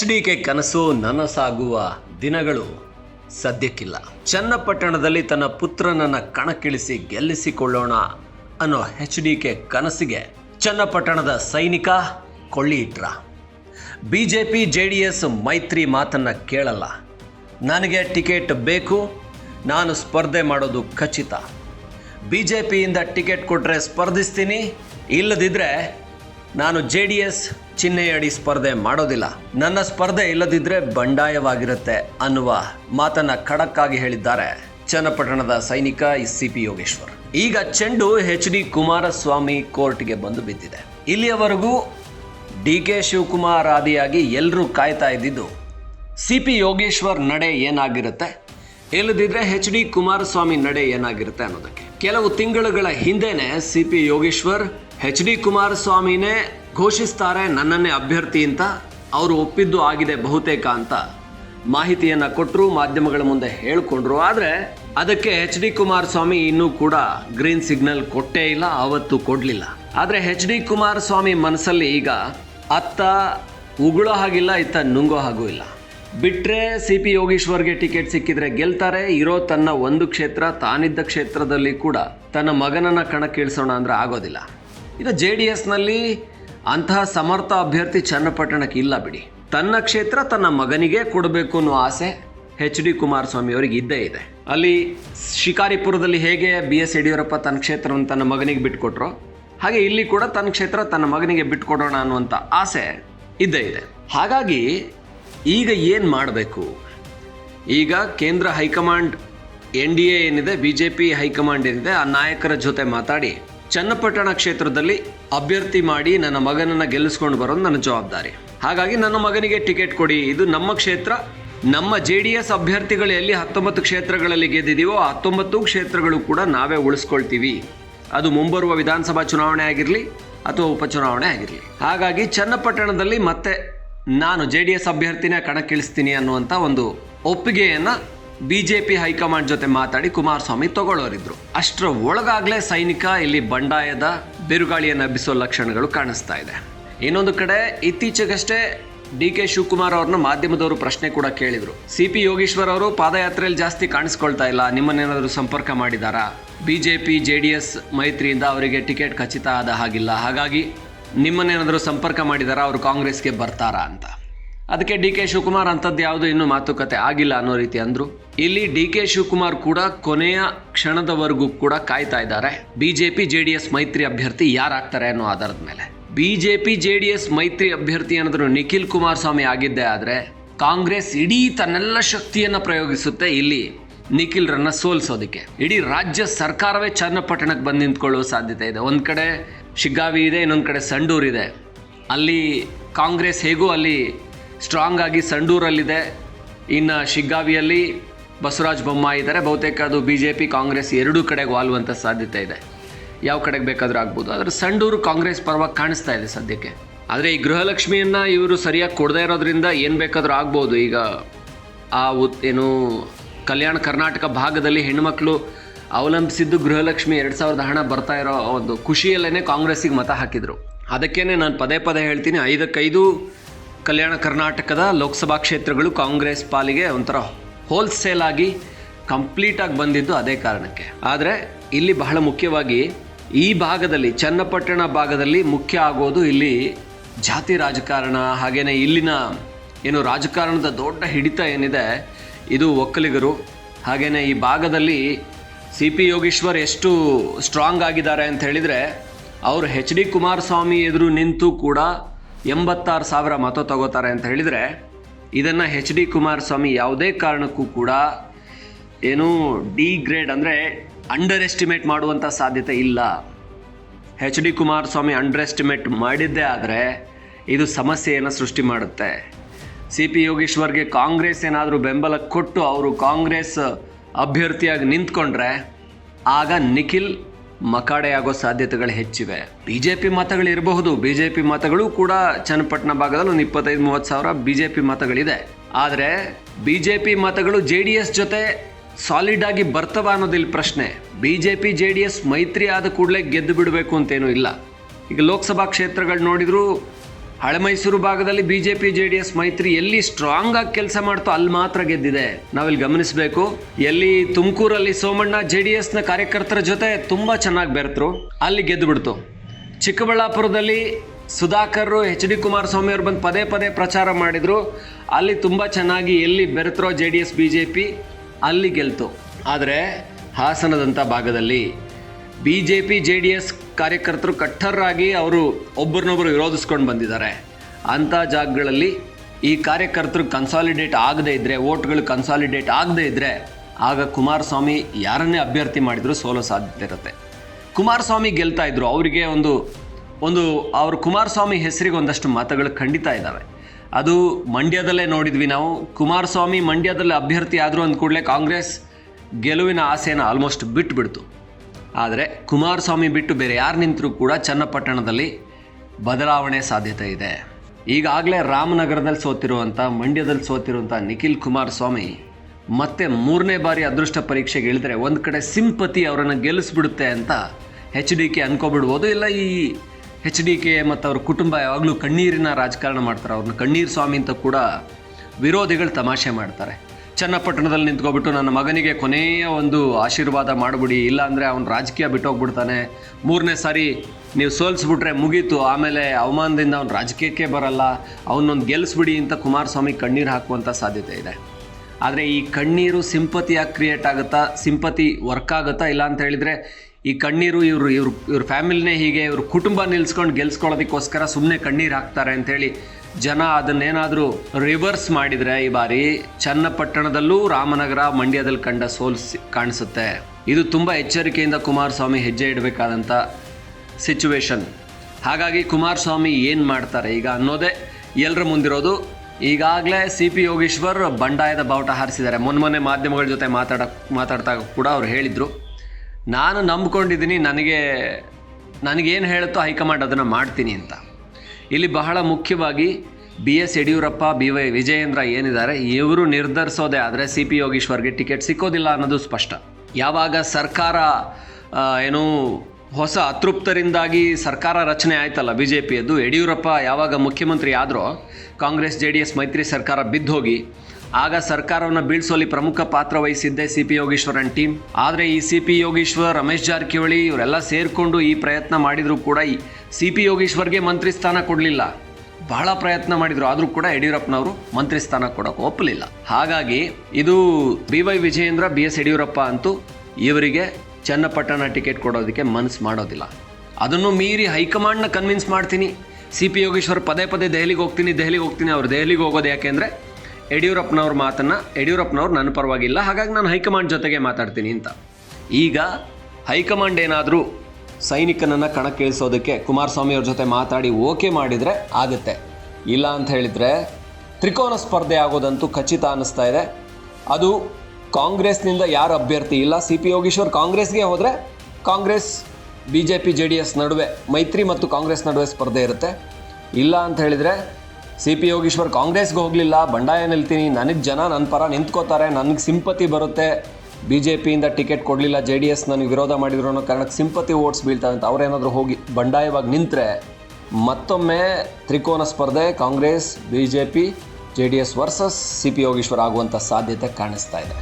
H D K ಕನಸು ನನಸಾಗುವ ದಿನಗಳು ಸದ್ಯಕ್ಕಿಲ್ಲ. ಚನ್ನಪಟ್ಟಣದಲ್ಲಿ ತನ್ನ ಪುತ್ರನನ್ನ ಕಣಕ್ಕಿಳಿಸಿ ಗೆಲ್ಲಿಸಿಕೊಳ್ಳೋಣ ಅನ್ನೋ ಹೆಚ್ ಡಿ ಕೆ ಕನಸಿಗೆ ಚನ್ನಪಟ್ಟಣದ ಸೈನಿಕ ಕೊಳ್ಳಿ ಇಟ್ರ. B J P J D S ಮೈತ್ರಿ ಮಾತನ್ನು ಕೇಳಲ್ಲ. ನನಗೆ ಟಿಕೆಟ್ ಬೇಕು, ನಾನು ಸ್ಪರ್ಧೆ ಮಾಡೋದು ಖಚಿತ. ಬಿ ಜೆ ಪಿಯಿಂದ ಟಿಕೆಟ್ ಕೊಟ್ಟರೆ ಸ್ಪರ್ಧಿಸ್ತೀನಿ ಇಲ್ಲದಿದ್ದರೆ ನಾನು ಜೆ ಡಿ ಎಸ್ ಚಿಹ್ನೆಯಡಿ ಸ್ಪರ್ಧೆ ಮಾಡೋದಿಲ್ಲ. ನನ್ನ ಸ್ಪರ್ಧೆ ಇಲ್ಲದಿದ್ರೆ ಬಂಡಾಯವಾಗಿರುತ್ತೆ ಅನ್ನುವ ಮಾತನ್ನ ಖಡಕ್ಕಾಗಿ ಹೇಳಿದ್ದಾರೆ ಚನ್ನಪಟ್ಟಣದ ಸೈನಿಕ ಸಿ ಪಿ ಯೋಗೇಶ್ವರ್. ಈಗ ಚೆಂಡು ಎಚ್ ಡಿ ಕುಮಾರಸ್ವಾಮಿ ಕೋರ್ಟ್ಗೆ ಬಂದು ಬಿದ್ದಿದೆ. ಇಲ್ಲಿಯವರೆಗೂ ಡಿ ಕೆ ಶಿವಕುಮಾರ್ ಆದಿಯಾಗಿ ಎಲ್ಲರೂ ಕಾಯ್ತಾ ಇದ್ದಿದ್ದು, ಸಿ ಪಿ ಯೋಗೇಶ್ವರ್ ನಡೆ ಏನಾಗಿರುತ್ತೆ? ಇಲ್ಲದಿದ್ರೆ ಎಚ್ ಡಿ ಕುಮಾರಸ್ವಾಮಿ ನಡೆ ಏನಾಗಿರುತ್ತೆ ಅನ್ನೋದಕ್ಕೆ. ಕೆಲವು ತಿಂಗಳುಗಳ ಹಿಂದೆನೆ C P Yogeshwar H D ಕುಮಾರಸ್ವಾಮಿನೇ ಘೋಷಿಸ್ತಾರೆ ನನ್ನನ್ನೇ ಅಭ್ಯರ್ಥಿ ಅಂತ, ಅವರು ಒಪ್ಪಿದ್ದು ಆಗಿದೆ ಬಹುತೇಕ ಅಂತ. ಮಾಹಿತಿಯನ್ನು ಕೊಟ್ಟರು ಮಾಧ್ಯಮಗಳ ಮುಂದೆ ಹೇಳಿಕೊಂಡ್ರು. ಆದರೆ ಅದಕ್ಕೆ ಎಚ್ ಡಿ ಕುಮಾರಸ್ವಾಮಿ ಇನ್ನೂ ಕೂಡ ಗ್ರೀನ್ ಸಿಗ್ನಲ್ ಕೊಟ್ಟೇ ಇಲ್ಲ, ಆವತ್ತು ಕೊಡಲಿಲ್ಲ. ಆದರೆ ಎಚ್ ಡಿ ಕುಮಾರಸ್ವಾಮಿ ಮನಸ್ಸಲ್ಲಿ ಈಗ ಅತ್ತ ಉಗುಳೋ ಹಾಗಿಲ್ಲ, ಇತ್ತ ನುಂಗೋ ಹಾಗೂ ಇಲ್ಲ. ಬಿಟ್ರೆ ಸಿ ಪಿ ಯೋಗೀಶ್ವರ್ಗೆ ಟಿಕೆಟ್ ಸಿಕ್ಕಿದ್ರೆ ಗೆಲ್ತಾರೆ, ಇರೋ ತನ್ನ ಒಂದು ಕ್ಷೇತ್ರ ತಾನಿದ್ದ ಕ್ಷೇತ್ರದಲ್ಲಿ ಕೂಡ ತನ್ನ ಮಗನನ್ನ ಕಣಕ್ಕಿಳಿಸೋಣ ಅಂದ್ರೆ ಆಗೋದಿಲ್ಲ. ಈಗ ಜೆ ಡಿ ಎಸ್ನಲ್ಲಿ ಅಂತಹ ಸಮರ್ಥ ಅಭ್ಯರ್ಥಿ ಚನ್ನಪಟ್ಟಣಕ್ಕೆ ಇಲ್ಲ ಬಿಡಿ. ತನ್ನ ಕ್ಷೇತ್ರ ತನ್ನ ಮಗನಿಗೆ ಕೊಡಬೇಕು ಅನ್ನೋ ಆಸೆ ಎಚ್ ಡಿ ಕುಮಾರಸ್ವಾಮಿ ಅವರಿಗೆ ಇದ್ದೇ ಇದೆ. ಅಲ್ಲಿ ಶಿಕಾರಿಪುರದಲ್ಲಿ ಹೇಗೆ ಬಿ ಎಸ್ ಯಡಿಯೂರಪ್ಪ ತನ್ನ ಕ್ಷೇತ್ರವನ್ನು ತನ್ನ ಮಗನಿಗೆ ಬಿಟ್ಟುಕೊಟ್ರು ಹಾಗೆ ಇಲ್ಲಿ ಕೂಡ ತನ್ನ ಕ್ಷೇತ್ರ ತನ್ನ ಮಗನಿಗೆ ಬಿಟ್ಕೊಡೋಣ ಅನ್ನುವಂಥ ಆಸೆ ಇದ್ದೇ ಇದೆ. ಹಾಗಾಗಿ ಈಗ ಏನು ಮಾಡಬೇಕು? ಈಗ ಕೇಂದ್ರ high command N D A ಏನಿದೆ, B J P high command ಏನಿದೆ, ಆ ನಾಯಕರ ಜೊತೆ ಮಾತಾಡಿ. ಚನ್ನಪಟ್ಟಣ ಕ್ಷೇತ್ರದಲ್ಲಿ ಅಭ್ಯರ್ಥಿ ಮಾಡಿ ನನ್ನ ಮಗನನ್ನು ಗೆಲ್ಲಿಸ್ಕೊಂಡು ಬರೋದು ನನ್ನ ಜವಾಬ್ದಾರಿ. ಹಾಗಾಗಿ ನನ್ನ ಮಗನಿಗೆ ಟಿಕೆಟ್ ಕೊಡಿ. ಇದು ನಮ್ಮ ಕ್ಷೇತ್ರ. ನಮ್ಮ ಜೆ ಡಿ ಎಸ್ ಅಭ್ಯರ್ಥಿಗಳು ಎಲ್ಲಿ ಹತ್ತೊಂಬತ್ತು ಕ್ಷೇತ್ರಗಳಲ್ಲಿ ಗೆದ್ದಿದೀವೋ ಹತ್ತೊಂಬತ್ತು ಕ್ಷೇತ್ರಗಳು ಕೂಡ ನಾವೇ ಉಳಿಸ್ಕೊಳ್ತೀವಿ. ಅದು ಮುಂಬರುವ ವಿಧಾನಸಭಾ ಚುನಾವಣೆ ಆಗಿರಲಿ ಅಥವಾ ಉಪಚುನಾವಣೆ ಆಗಿರಲಿ. ಹಾಗಾಗಿ ಚನ್ನಪಟ್ಟಣದಲ್ಲಿ ಮತ್ತೆ ನಾನು ಜೆ ಡಿ ಎಸ್ ಅಭ್ಯರ್ಥಿನೇ ಕಣಕ್ಕಿಳಿಸ್ತೀನಿ ಅನ್ನುವಂಥ ಒಂದು ಒಪ್ಪಿಗೆಯನ್ನ ಬಿಜೆಪಿ ಹೈಕಮಾಂಡ್ ಜೊತೆ ಮಾತಾಡಿ ಕುಮಾರಸ್ವಾಮಿ ತಗೊಳ್ಳೋರಿದ್ರು. ಅಷ್ಟರ ಒಳಗಾಗಲೇ ಸೈನಿಕ ಇಲ್ಲಿ ಬಂಡಾಯದ ಬಿರುಗಾಳಿಯನ್ನು ಹಬ್ಬಿಸೋ ಲಕ್ಷಣಗಳು ಕಾಣಿಸ್ತಾ ಇದೆ. ಇನ್ನೊಂದು ಕಡೆ ಇತ್ತೀಚೆಗಷ್ಟೇ ಡಿ ಕೆ ಶಿವಕುಮಾರ್ ಅವ್ರನ್ನ ಮಾಧ್ಯಮದವರು ಪ್ರಶ್ನೆ ಕೂಡ ಕೇಳಿದ್ರು. ಸಿ ಪಿ ಯೋಗೀಶ್ವರ್ ಅವರು ಪಾದಯಾತ್ರೆಯಲ್ಲಿ ಜಾಸ್ತಿ ಕಾಣಿಸ್ಕೊಳ್ತಾ ಇಲ್ಲ, ನಿಮ್ಮನ್ನೇನಾದರೂ ಸಂಪರ್ಕ ಮಾಡಿದಾರಾ? ಬಿಜೆಪಿ, ಜೆ ಡಿ ಎಸ್ ಮೈತ್ರಿಯಿಂದ ಅವರಿಗೆ ಟಿಕೆಟ್ ಖಚಿತ ಆದ ಹಾಗಿಲ್ಲ, ಹಾಗಾಗಿ ನಿಮ್ಮನ್ನೇನಾದರೂ ಸಂಪರ್ಕ ಮಾಡಿದಾರಾ, ಅವರು ಕಾಂಗ್ರೆಸ್ಗೆ ಬರ್ತಾರಾ ಅಂತ. ಅದಕ್ಕೆ ಡಿ ಕೆ ಶಿವಕುಮಾರ್ ಅಂಥದ್ದು ಯಾವುದು ಇನ್ನೂ ಮಾತುಕತೆ ಆಗಿಲ್ಲ ಅನ್ನೋ ರೀತಿ ಅಂದ್ರು. ಇಲ್ಲಿ ಡಿ ಕೆ ಶಿವಕುಮಾರ್ ಕೂಡ ಕೊನೆಯ ಕ್ಷಣದವರೆಗೂ ಕೂಡ ಕಾಯ್ತಾ ಇದ್ದಾರೆ. ಬಿಜೆಪಿ ಜೆ ಡಿ ಎಸ್ ಮೈತ್ರಿ ಅಭ್ಯರ್ಥಿ ಯಾರಾಗ್ತಾರೆ ಅನ್ನೋ ಆಧಾರದ ಮೇಲೆ. ಬಿಜೆಪಿ ಜೆ ಡಿ ಎಸ್ ಮೈತ್ರಿ ಅಭ್ಯರ್ಥಿ ಏನಾದರೂ ನಿಖಿಲ್ ಕುಮಾರಸ್ವಾಮಿ ಆಗಿದ್ದೇ ಆದರೆ ಕಾಂಗ್ರೆಸ್ ಇಡೀ ತನ್ನೆಲ್ಲ ಶಕ್ತಿಯನ್ನ ಪ್ರಯೋಗಿಸುತ್ತೆ ಇಲ್ಲಿ ನಿಖಿಲ್ರನ್ನ ಸೋಲಿಸೋದಕ್ಕೆ. ಇಡೀ ರಾಜ್ಯ ಸರ್ಕಾರವೇ ಚನ್ನಪಟ್ಟಣಕ್ಕೆ ಬಂದು ನಿಂತ್ಕೊಳ್ಳುವ ಸಾಧ್ಯತೆ ಇದೆ. ಒಂದು ಕಡೆ ಶಿಗ್ಗಾವಿ ಇದೆ, ಇನ್ನೊಂದು ಕಡೆ ಸಂಡೂರಿದೆ ಅಲ್ಲಿ ಕಾಂಗ್ರೆಸ್ ಹೇಗೂ ಅಲ್ಲಿ ಸ್ಟ್ರಾಂಗ್ ಆಗಿ ಸಂಡೂರಲ್ಲಿದೆ. ಇನ್ನು ಶಿಗ್ಗಾವಿಯಲ್ಲಿ ಬಸವರಾಜ ಬೊಮ್ಮಾಯಿ ಇದ್ದಾರೆ. ಬಹುತೇಕ ಅದು ಬಿ ಜೆ ಪಿ ಕಾಂಗ್ರೆಸ್ ಎರಡೂ ಕಡೆಗೆ ವಾಲುವಂಥ ಸಾಧ್ಯತೆ ಇದೆ. ಯಾವ ಕಡೆಗೆ ಬೇಕಾದರೂ ಆಗ್ಬೋದು. ಆದರೆ ಸಂಡೂರು ಕಾಂಗ್ರೆಸ್ ಪರವಾಗಿ ಕಾಣಿಸ್ತಾ ಇದೆ ಸದ್ಯಕ್ಕೆ. ಆದರೆ ಈ ಗೃಹಲಕ್ಷ್ಮಿಯನ್ನು ಇವರು ಸರಿಯಾಗಿ ಕೊಡದೇ ಇರೋದ್ರಿಂದ ಏನು ಬೇಕಾದರೂ ಆಗ್ಬೋದು. ಈಗ ಆ ಉತ್ ಏನು ಕಲ್ಯಾಣ ಕರ್ನಾಟಕ ಭಾಗದಲ್ಲಿ ಹೆಣ್ಣುಮಕ್ಕಳು ಅವಲಂಬಿಸಿದ್ದು ಗೃಹಲಕ್ಷ್ಮಿ ಎರಡು ಸಾವಿರದ ಹಣ ಬರ್ತಾ ಇರೋ ಒಂದು ಖುಷಿಯಲ್ಲೇ ಕಾಂಗ್ರೆಸ್ಸಿಗೆ ಮತ ಹಾಕಿದರು. ಅದಕ್ಕೇ ನಾನು ಪದೇ ಪದೇ ಹೇಳ್ತೀನಿ, ಐದಕ್ಕೈದು ಕಲ್ಯಾಣ ಕರ್ನಾಟಕದ ಲೋಕಸಭಾ ಕ್ಷೇತ್ರಗಳು ಕಾಂಗ್ರೆಸ್ ಪಾಲಿಗೆ ಒಂಥರ ಹೋಲ್ಸೇಲ್ ಆಗಿ ಕಂಪ್ಲೀಟ್ ಆಗಿ ಬಂದಿದ್ದು ಅದೇ ಕಾರಣಕ್ಕೆ. ಆದರೆ ಇಲ್ಲಿ ಬಹಳ ಮುಖ್ಯವಾಗಿ ಈ ಭಾಗದಲ್ಲಿ, ಚನ್ನಪಟ್ಟಣ ಭಾಗದಲ್ಲಿ ಮುಖ್ಯ ಆಗೋದು ಇಲ್ಲಿ ಜಾತಿ ರಾಜಕಾರಣ ಹಾಗೆಯೇ ಇಲ್ಲಿನ ಏನು ರಾಜಕಾರಣದ ದೊಡ್ಡ ಹಿಡಿತ ಏನಿದೆ, ಇದು ಒಕ್ಕಲಿಗರು. ಹಾಗೆಯೇ ಈ ಭಾಗದಲ್ಲಿ ಸಿ ಪಿ ಯೋಗೀಶ್ವರ್ ಎಷ್ಟು ಸ್ಟ್ರಾಂಗ್ ಆಗಿದ್ದಾರೆ ಅಂತ ಹೇಳಿದರೆ, ಅವರು ಎಚ್ ಡಿ ಕುಮಾರಸ್ವಾಮಿ ಎದುರು ನಿಂತು ಕೂಡ ಎಂಬತ್ತಾರು ಸಾವಿರ ಮತ ತಗೋತಾರೆ ಅಂತ ಹೇಳಿದರೆ ಇದನ್ನು ಎಚ್ ಡಿ ಕುಮಾರಸ್ವಾಮಿ ಯಾವುದೇ ಕಾರಣಕ್ಕೂ ಕೂಡ ಏನು ಡಿ ಗ್ರೇಡ್ ಅಂದರೆ ಅಂಡರ್ ಎಸ್ಟಿಮೇಟ್ ಮಾಡುವಂಥ ಸಾಧ್ಯತೆ ಇಲ್ಲ. H D Kumaraswamy underestimate ಮಾಡಿದ್ದೇ ಆದರೆ ಇದು ಸಮಸ್ಯೆಯನ್ನು ಸೃಷ್ಟಿ ಮಾಡುತ್ತೆ. ಸಿ ಪಿ ಯೋಗೀಶ್ವರ್ಗೆ ಕಾಂಗ್ರೆಸ್ ಏನಾದರೂ ಬೆಂಬಲ ಕೊಟ್ಟು ಅವರು ಕಾಂಗ್ರೆಸ್ ಅಭ್ಯರ್ಥಿಯಾಗಿ ನಿಂತ್ಕೊಂಡ್ರೆ ಆಗ ನಿಖಿಲ್ ಮಕಾಡೆಯಾಗೋ ಸಾಧ್ಯತೆಗಳು ಹೆಚ್ಚಿವೆ. ಬಿ ಜೆ ಪಿ ಮತಗಳು ಕೂಡ ಚನ್ನಪಟ್ಟಣ ಭಾಗದಲ್ಲಿ ಒಂದು ಇಪ್ಪತ್ತೈದು, ಮೂವತ್ತು ಸಾವಿರ ಬಿ ಜೆ ಪಿ ಮತಗಳಿದೆ. ಆದರೆ ಬಿ ಜೆ ಪಿ ಮತಗಳು ಜೆ ಡಿ ಎಸ್ ಜೊತೆ ಸಾಲಿಡ್ ಆಗಿ ಬರ್ತವ ಅನ್ನೋದಿಲ್ಲ ಪ್ರಶ್ನೆ. B J P J D S ಮೈತ್ರಿ ಆದ ಕೂಡಲೇ ಗೆದ್ದು ಬಿಡಬೇಕು ಅಂತೇನೂ ಇಲ್ಲ. ಈಗ ಲೋಕಸಭಾ ಕ್ಷೇತ್ರಗಳು ನೋಡಿದ್ರು ಹಳೆ ಮೈಸೂರು ಭಾಗದಲ್ಲಿ ಬಿಜೆಪಿ ಜೆ ಡಿ ಎಸ್ ಮೈತ್ರಿ ಎಲ್ಲಿ ಸ್ಟ್ರಾಂಗ್ ಆಗಿ ಕೆಲಸ ಮಾಡ್ತೋ ಅಲ್ಲಿ ಮಾತ್ರ ಗೆದ್ದಿದೆ. ನಾವಿಲ್ಲಿ ಗಮನಿಸಬೇಕು, ಎಲ್ಲಿ ತುಮಕೂರಲ್ಲಿ ಸೋಮಣ್ಣ ಜೆ ಡಿ ಎಸ್ನ ಕಾರ್ಯಕರ್ತರ ಜೊತೆ ತುಂಬಾ ಚೆನ್ನಾಗಿ ಬೆರೆತರು, ಅಲ್ಲಿ ಗೆದ್ದು ಬಿಡ್ತು ಚಿಕ್ಕಬಳ್ಳಾಪುರದಲ್ಲಿ ಸುಧಾಕರ್ ಎಚ್ ಡಿ ಕುಮಾರಸ್ವಾಮಿ ಅವರು ಬಂದು ಪದೇ ಪದೇ ಪ್ರಚಾರ ಮಾಡಿದ್ರು. ಅಲ್ಲಿ ತುಂಬ ಚೆನ್ನಾಗಿ ಎಲ್ಲಿ ಬೆರೆತರೋ J D S B J P ಅಲ್ಲಿ ಗೆಲ್ತು. ಆದರೆ ಹಾಸನದಂಥ ಭಾಗದಲ್ಲಿ B J P J D S ಕಾರ್ಯಕರ್ತರು ಕಟ್ಟರಾಗಿ ಅವರು ಒಬ್ಬರನ್ನೊಬ್ಬರು ವಿರೋಧಿಸ್ಕೊಂಡು ಬಂದಿದ್ದಾರೆ. ಅಂಥ ಜಾಗಗಳಲ್ಲಿ ಈ ಕಾರ್ಯಕರ್ತರು ಕನ್ಸಾಲಿಡೇಟ್ ಆಗದೇ ಇದ್ದರೆ ಓಟ್ಗಳು ಕನ್ಸಾಲಿಡೇಟ್ ಆಗದೇ ಇದ್ದರೆ ಆಗ ಕುಮಾರಸ್ವಾಮಿ ಯಾರನ್ನೇ ಅಭ್ಯರ್ಥಿ ಮಾಡಿದರೂ ಸೋಲೋ ಸಾಧ್ಯತೆ ಇರುತ್ತೆ. ಕುಮಾರಸ್ವಾಮಿ ಗೆಲ್ತಾ ಇದ್ರು, ಅವರಿಗೆ ಒಂದು ಒಂದು, ಅವರು ಕುಮಾರಸ್ವಾಮಿ ಹೆಸರಿಗೆ ಒಂದಷ್ಟು ಮತಗಳು ಖಂಡಿತ ಇದ್ದಾವೆ ಅದು ಮಂಡ್ಯದಲ್ಲೇ ನೋಡಿದ್ವಿ ನಾವು. ಕುಮಾರಸ್ವಾಮಿ ಮಂಡ್ಯದಲ್ಲಿ ಅಭ್ಯರ್ಥಿ ಆದರೂ ಅಂದ ಕೂಡಲೇ ಕಾಂಗ್ರೆಸ್ ಗೆಲುವಿನ ಆಸೆಯನ್ನು ಆಲ್ಮೋಸ್ಟ್ ಬಿಟ್ಟು ಆದರೆ ಕುಮಾರಸ್ವಾಮಿ ಬಿಟ್ಟು ಬೇರೆ ಯಾರು ನಿಂತರೂ ಕೂಡ ಚನ್ನಪಟ್ಟಣದಲ್ಲಿ ಬದಲಾವಣೆ ಸಾಧ್ಯತೆ ಇದೆ. ಈಗಾಗಲೇ ರಾಮನಗರದಲ್ಲಿ ಸೋತಿರುವಂಥ ಮಂಡ್ಯದಲ್ಲಿ ಸೋತಿರುವಂಥ ನಿಖಿಲ್ ಕುಮಾರಸ್ವಾಮಿ ಮತ್ತೆ ಮೂರನೇ ಬಾರಿ ಅದೃಷ್ಟ ಪರೀಕ್ಷೆಗೆ ಇಳಿದ್ರೆ ಒಂದು ಕಡೆ ಸಿಂಪತಿ ಅವರನ್ನು ಗೆಲ್ಲಿಸ್ಬಿಡುತ್ತೆ ಅಂತ ಹೆಚ್ ಡಿ ಕೆ ಅನ್ಕೋಬಿಡ್ಬೋದು. ಇಲ್ಲ, ಈ ಹೆಚ್ ಡಿ ಕೆ ಮತ್ತು ಅವ್ರ ಕುಟುಂಬ ಯಾವಾಗಲೂ ಕಣ್ಣೀರಿನ ರಾಜಕಾರಣ ಮಾಡ್ತಾರೆ. ಅವ್ರನ್ನ ಕಣ್ಣೀರು ಸ್ವಾಮಿ ಅಂತ ಕೂಡ ವಿರೋಧಿಗಳು ತಮಾಷೆ ಮಾಡ್ತಾರೆ. ಚನ್ನಪಟ್ಟಣದಲ್ಲಿ ನಿಂತ್ಕೊಬಿಟ್ಟು ನನ್ನ ಮಗನಿಗೆ ಕೊನೆಯ ಒಂದು ಆಶೀರ್ವಾದ ಮಾಡಿಬಿಡಿ, ಇಲ್ಲಾಂದರೆ ಅವನು ರಾಜಕೀಯ ಬಿಟ್ಟೋಗ್ಬಿಡ್ತಾನೆ. ಮೂರನೇ ಸಾರಿ ನೀವು ಸೋಲಿಸ್ಬಿಟ್ರೆ ಮುಗೀತು, ಆಮೇಲೆ ಅವಮಾನದಿಂದ ಅವ್ನು ರಾಜಕೀಯಕ್ಕೆ ಬರಲ್ಲ, ಅವನೊಂದು ಗೆಲ್ಲಿಸ್ಬಿಡಿ ಅಂತ ಕುಮಾರಸ್ವಾಮಿ ಕಣ್ಣೀರು ಹಾಕುವಂಥ ಸಾಧ್ಯತೆ ಇದೆ. ಆದರೆ ಈ ಕಣ್ಣೀರು ಸಿಂಪತಿಯಾಗಿ ಕ್ರಿಯೇಟ್ ಆಗುತ್ತಾ, ಸಿಂಪತಿ ವರ್ಕ್ ಆಗುತ್ತಾ, ಇಲ್ಲ ಅಂತ ಹೇಳಿದರೆ ಈ ಕಣ್ಣೀರು ಇವರು, ಇವ್ರ ಇವ್ರ ಫ್ಯಾಮಿಲಿನೇ ಹೀಗೆ, ಇವ್ರ ಕುಟುಂಬ ನಿಲ್ಸ್ಕೊಂಡು ಗೆಲ್ಸ್ಕೊಳ್ಳೋದಕ್ಕೋಸ್ಕರ ಸುಮ್ಮನೆ ಕಣ್ಣೀರು ಹಾಕ್ತಾರೆ ಅಂತೇಳಿ ಜನ ಅದನ್ನೇನಾದರೂ ರಿವರ್ಸ್ ಮಾಡಿದರೆ ಈ ಬಾರಿ ಚನ್ನಪಟ್ಟಣದಲ್ಲೂ ರಾಮನಗರ ಮಂಡ್ಯದಲ್ಲಿ ಕಂಡ ಸೋಲ್ಸಿ ಕಾಣಿಸುತ್ತೆ. ಇದು ತುಂಬ ಎಚ್ಚರಿಕೆಯಿಂದ ಕುಮಾರಸ್ವಾಮಿ ಹೆಜ್ಜೆ ಇಡಬೇಕಾದಂಥ ಸಿಚುವೇಶನ್ ಹಾಗಾಗಿ ಕುಮಾರಸ್ವಾಮಿ ಏನು ಮಾಡ್ತಾರೆ ಈಗ ಅನ್ನೋದೇ ಎಲ್ಲರ ಮುಂದಿರೋದು. ಈಗಾಗಲೇ ಸಿ ಪಿ ಯೋಗೇಶ್ವರ್ ಬಂಡಾಯದ ಬಾವುಟ ಹಾರಿಸಿದ್ದಾರೆ. ಮೊನ್ನೆ ಮಾಧ್ಯಮಗಳ ಜೊತೆ ಮಾತಾಡ ಮಾತಾಡ್ತಾ ಕೂಡ ಅವ್ರು ಹೇಳಿದರು. ನಾನು ನಂಬ್ಕೊಂಡಿದ್ದೀನಿ, ನನಗೆ ನನಗೇನು ಹೇಳುತ್ತೋ ಹೈಕಮಾಂಡ್ ಅದನ್ನು ಮಾಡ್ತೀನಿ ಅಂತ. ಇಲ್ಲಿ ಬಹಳ ಮುಖ್ಯವಾಗಿ B S Yediyurappa, B Y Vijayendra ಏನಿದ್ದಾರೆ, ಇವರು ನಿರ್ಧರಿಸೋದೇ ಆದರೆ ಸಿ ಪಿ ಯೋಗೀಶ್ವರ್ಗೆ ಟಿಕೆಟ್ ಸಿಕ್ಕೋದಿಲ್ಲ ಅನ್ನೋದು ಸ್ಪಷ್ಟ. ಯಾವಾಗ ಸರ್ಕಾರ ಏನು ಹೊಸ ಅತೃಪ್ತರಿಂದಾಗಿ ಸರ್ಕಾರ ರಚನೆ ಆಯ್ತಲ್ಲ ಬಿ ಜೆ ಪಿಯದ್ದು ಯಡಿಯೂರಪ್ಪ ಯಾವಾಗ ಮುಖ್ಯಮಂತ್ರಿ ಆದರೂ, ಕಾಂಗ್ರೆಸ್ ಜೆ ಡಿ ಎಸ್ ಮೈತ್ರಿ ಸರ್ಕಾರ ಬಿದ್ದೋಗಿ, ಆಗ ಸರ್ಕಾರವನ್ನು ಬೀಳ್ಸೋಲಿ ಪ್ರಮುಖ ಪಾತ್ರ ವಹಿಸಿದ್ದೆ ಸಿ ಪಿ ಯೋಗೀಶ್ವರನ್ ಟೀಮ್. ಆದರೆ ಈ ಸಿ ಪಿ ಯೋಗೀಶ್ವರ್, ರಮೇಶ್ ಜಾರಕಿಹೊಳಿ, ಇವರೆಲ್ಲ ಸೇರಿಕೊಂಡು ಈ ಪ್ರಯತ್ನ ಮಾಡಿದರೂ ಕೂಡ ಸಿ ಪಿ ಯೋಗೇಶ್ವರ್ಗೆ ಮಂತ್ರಿ ಸ್ಥಾನ ಕೊಡಲಿಲ್ಲ. ಬಹಳ ಪ್ರಯತ್ನ ಮಾಡಿದ್ರು. ಆದರೂ ಕೂಡ ಯಡಿಯೂರಪ್ಪನವರು ಮಂತ್ರಿ ಸ್ಥಾನ ಕೊಡೋಕೆ ಒಪ್ಪಲಿಲ್ಲ. ಹಾಗಾಗಿ ಇದು B Y Vijayendra, B S Yediyurappa ಅಂತೂ ಇವರಿಗೆ ಚನ್ನಪಟ್ಟಣ ಟಿಕೆಟ್ ಕೊಡೋದಕ್ಕೆ ಮನಸ್ಸು ಮಾಡೋದಿಲ್ಲ. ಅದನ್ನು ಮೀರಿ ಹೈಕಮಾಂಡ್ನ ಕನ್ವಿನ್ಸ್ ಮಾಡ್ತೀನಿ. ಸಿ ಪಿ ಯೋಗೇಶ್ವರ್ ಪದೇ ಪದೇ ದೆಹಲಿಗೆ ಹೋಗ್ತೀನಿ ದೆಹಲಿಗೆ ಹೋಗ್ತೀನಿ, ಅವ್ರು ದೆಹಲಿಗೆ ಹೋಗೋದು ಯಾಕೆಂದರೆ ಯಡಿಯೂರಪ್ಪನವ್ರ ಮಾತನ್ನು ಯಡಿಯೂರಪ್ಪನವ್ರು ನನ್ನ ಪರವಾಗಿಲ್ಲ. ಹಾಗಾಗಿ ನಾನು ಹೈಕಮಾಂಡ್ ಜೊತೆಗೆ ಮಾತಾಡ್ತೀನಿ ಅಂತ. ಈಗ ಹೈಕಮಾಂಡ್ ಏನಾದರೂ ಸೈನಿಕನನ್ನು ಕಣಕ್ಕಿಳಿಸೋದಕ್ಕೆ ಕುಮಾರಸ್ವಾಮಿ ಅವ್ರ ಜೊತೆ ಮಾತಾಡಿ ಓಕೆ ಮಾಡಿದರೆ ಆಗುತ್ತೆ. ಇಲ್ಲ ಅಂತ ಹೇಳಿದರೆ ತ್ರಿಕೋನ ಸ್ಪರ್ಧೆ ಆಗೋದಂತೂ ಖಚಿತ ಅನ್ನಿಸ್ತಾ ಇದೆ. ಅದು ಕಾಂಗ್ರೆಸ್ನಿಂದ ಯಾರು ಅಭ್ಯರ್ಥಿ ಇಲ್ಲ? ಸಿ ಪಿ ಯೋಗೀಶ್ವರ್ ಕಾಂಗ್ರೆಸ್ಗೆ ಹೋದರೆ Congress B J P J D S ನಡುವೆ ಮೈತ್ರಿ ಮತ್ತು ಕಾಂಗ್ರೆಸ್ ನಡುವೆ ಸ್ಪರ್ಧೆ ಇರುತ್ತೆ. ಇಲ್ಲ ಅಂತ ಹೇಳಿದರೆ ಸಿ ಪಿ ಯೋಗೀಶ್ವರ್ ಕಾಂಗ್ರೆಸ್ಗೆ ಹೋಗಲಿಲ್ಲ, ಬಂಡಾಯ ನಿಲ್ತೀನಿ, ನನಗೆ ಜನ ನನ್ನ ಪರ ನಿಂತ್ಕೋತಾರೆ, ನನಗೆ ಸಿಂಪತಿ ಬರುತ್ತೆ ಬಿ ಜೆ ಪಿಯಿಂದ ಟಿಕೆಟ್ ಕೊಡಲಿಲ್ಲ ಜೆ ಡಿ ಎಸ್ ನನಗೆ ವಿರೋಧ ಮಾಡಿದ್ರು ಅನ್ನೋ ಕಾರಣಕ್ಕೆ ಸಿಂಪತಿ ಓಟ್ಸ್ ಬೀಳ್ತಾರೆ ಅಂತ ಅವರೇನಾದರೂ ಹೋಗಿ ಬಂಡಾಯವಾಗಿ ನಿಂತರೆ ಮತ್ತೊಮ್ಮೆ ತ್ರಿಕೋನ ಸ್ಪರ್ಧೆ, Congress B J P J D S versus C P Yogeshwar ಆಗುವಂಥ ಸಾಧ್ಯತೆ ಕಾಣಿಸ್ತಾ ಇದೆ.